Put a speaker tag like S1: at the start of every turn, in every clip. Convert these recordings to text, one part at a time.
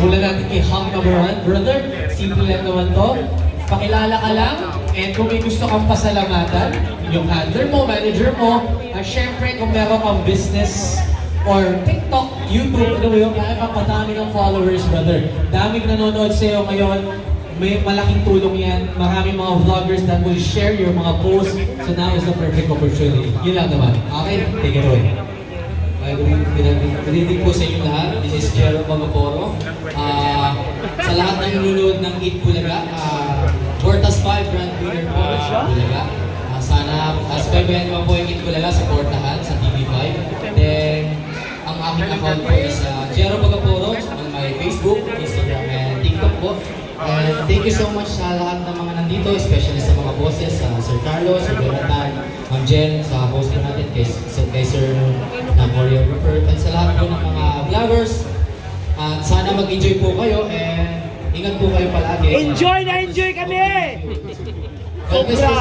S1: Simulan natin kay Hunk number one. Brother, simple lang naman to. Pakilala ka lang, and kung may gusto kang pasalamatan, yung handler mo, manager mo, at syempre kung meron kang business or TikTok, YouTube, ano mo yun, kaya ng followers, brother. Daming nanonood sa'yo ngayon, may malaking tulong yan. Maraming mga vloggers that will share your mga posts. So now is the perfect opportunity. Yun lang naman. Okay, take it away.
S2: Ay, good evening, po sa inyo lahat. This is Jero Magaporo. Ah, sa lahat ng nanonood ng Eat Bulaga, uh, Portas 5 Grand Winner po ng Bulaga. Ah, sana, uh, subaybayan niyo po yung Eat Bulaga sa Portahan, sa TV5. Then, ang aking account po is uh, Jero Magaporo on my Facebook, Instagram, and TikTok po. And thank you so much sa lahat ng mga nandito, especially sa mga bosses, sa Sir Carlos, Sir Jonathan, Ma'am Jen, sa host po natin, kay, sa- kay Sir na choreographer, at sa lahat po ng mga vloggers. At sana mag-enjoy po kayo and ingat po kayo palagi.
S3: Enjoy na enjoy kami! Sobra!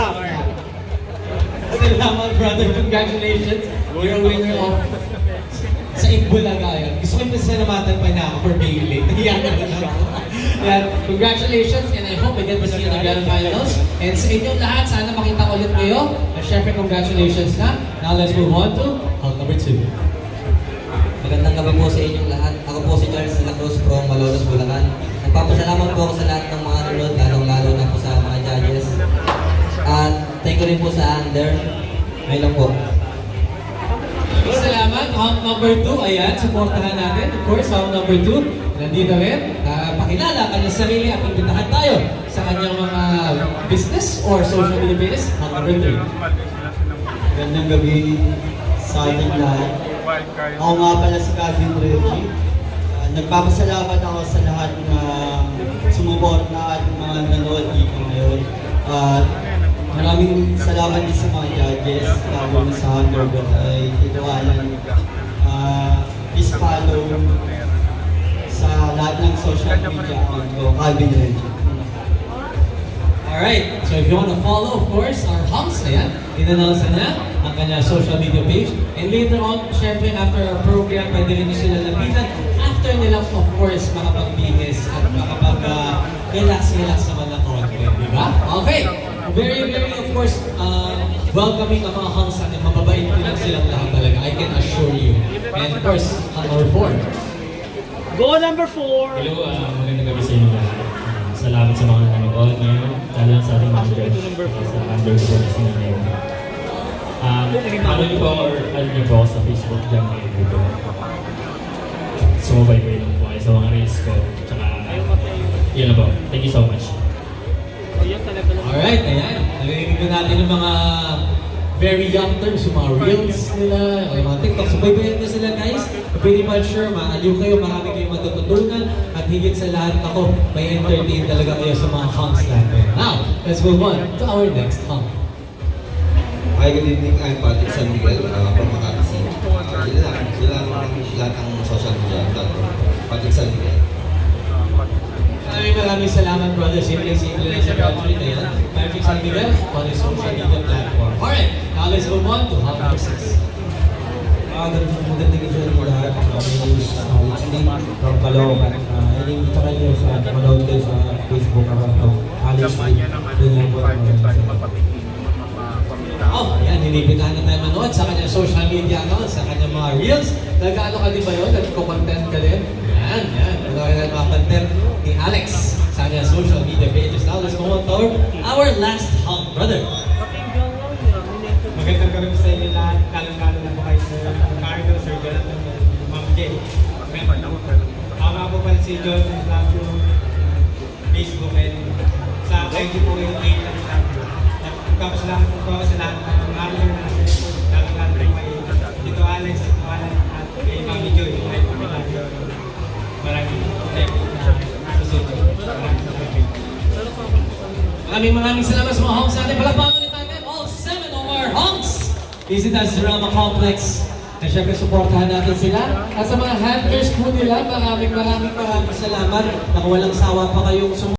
S1: Salamat, brother. Congratulations. You're a winner of sa Itbulaga yan. Gusto ko yung pasalamatan pa niya ako for being late. Ako. Yan. Congratulations and I hope I get to see you in the grand finals. And sa inyong lahat, sana makita ko ulit kayo. And syempre, congratulations na. Now let's move on to hug number two.
S4: Magandang gabi po sa inyong lahat. Ako po si Charles de la Cruz from Malolos, Bulacan. Nagpapasalamat po ako sa lahat ng mga nanonood, lalong-lalo na po sa mga judges. At thank you rin po sa Under. May lang po.
S1: Salamat. Hug number two. Ayan, supportahan natin. Of course, hug number two. Nandito rin. Uh, pakilala kanyang sarili at imbitahan tayo sa kanyang mga business or social media. Hug number three.
S5: Gandang gabi sa ating lahat. Ako nga pala si Calvin Reggie. Nagpapasalamat ako sa lahat na sumuporta at mga nanood dito ngayon. At maraming salamat din sa mga judges, lalo na sa Underdog ay Tito Alan. Ah, please follow sa lahat ng social media account ko, Calvin Reggie.
S1: Alright, so if you want to follow, of course, our house, ayan, in-announce na ang kanyang social media page. And later on, syempre, after our program, pwede rin nyo sila lapitan. After nila, of course, makapagbihis at makapag-relax-relax naman ng konti, di ba? Okay, very, very, of course, uh, welcoming ang mga house natin. Mababait din lang silang lahat talaga, I can assure you. And of course, number four.
S3: Go number four!
S6: Hello, uh, magandang gabi sa inyo lahat. Salamat sa mga nanonood ngayon, lalo sa ating mga judge sa underscore na sininayo. Um, follow niyo po or ano niyo po sa Facebook dyan may video. Sumabay ko yun po kayo sa mga reels ko. Tsaka, yun na po. Thank you so much.
S3: Lang.
S1: Alright, ayan. Narinig na natin ng mga very young terms, yung mga reels nila, yung mga TikTok. So, baybayan nyo sila guys. Pretty much sure, maaliw kayo, marami kayong matututunan. At higit sa lahat ako, may entertain talaga kayo sa mga hunks natin. Now, let's move on to our next hunk.
S7: Hi, good evening. I'm Patrick San Miguel uh, from Makati City. Uh, lang ang lahat ng social media platform. Patrick San Miguel.
S1: Maraming maraming salamat, brother. Simple-simple lang sa country na yan. Patrick San Miguel on his social media platform. Alright, now let's move on to number six.
S5: Magandang magandang gabi sa inyo lahat. My name is Lee from Caloocan. Uh, inimbita kayo sa manood kayo sa Facebook account ko. Alex Lee. Doon lang po. Maraming salamat.
S1: Oh, yan, hinibitahan na tayo manood sa kanyang social media account, sa kanyang mga reels. Nag-ano ka din ba yun? Nagko-content ka din? Yan, yan. Ka mga content ni Alex sa kanyang social media pages. Now, let's go on to our, last hunk, brother.
S8: Lalo-lalo na po kayo Sir Ricardo, Sir Jonathan, Ma'am. Ako nga po pala si Vlog yung Facebook and sa IG po yung 8 lang lang. Nagpapasalamat po ako sa lahat ng mga partner na lalo-lalo po kay Tito Alex, Tito Alan, at kay Mami Joy. Ay, na susunod. Maraming.
S1: Maraming maraming salamat sa mga hunks natin. Palakpakan hunks. Visit us sa Rama Complex. And syempre, supportahan natin sila. At sa mga handlers po nila, maraming maraming maraming salamat. Nakawalang sawa pa kayong sumunod.